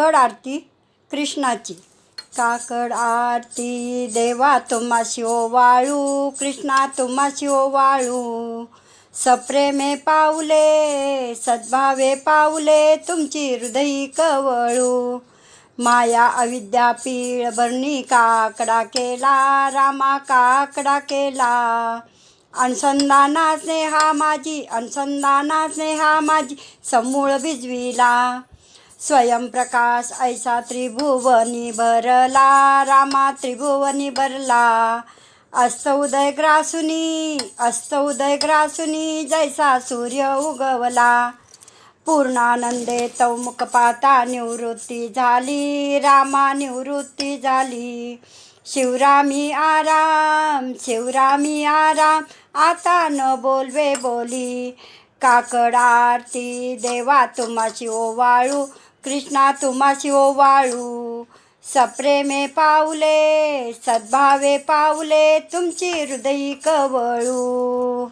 काकड आरती कृष्णाची. काकड आरती देवा तुम्हाशी वाळू कृष्णा तुम्हाशी वाळू. सप्रेमे पावले सद्भावे पावले तुमची हृदयी कवळू. माया अविद्या पीळ भरणी काकडा केला रामा काकडा केला. अनुसंधाना स्नेहा माझी अनुसंधाना स्नेहा माझी समूळ भिजविला. स्वयंप्रकाश ऐसा त्रिभुवनी भरला रामा त्रिभुवनी भरला. अस्त उदय ग्रासुनी अस्त उदय ग्रासुनी जैसा सूर्य उगवला. पूर्णानंदे तौमुख पाता निवृत्ती झाली रामा निवृत्ती झाली. शिवरामी आराम शिवरामी आराम आता न बोलवे बोली. काकड आरती देवा तुम्हाची ओवाळू कृष्णा तुम्हाशी वाळू सप्रेमे पावले सद्भावे पावले तुमची हृदयी कवळू.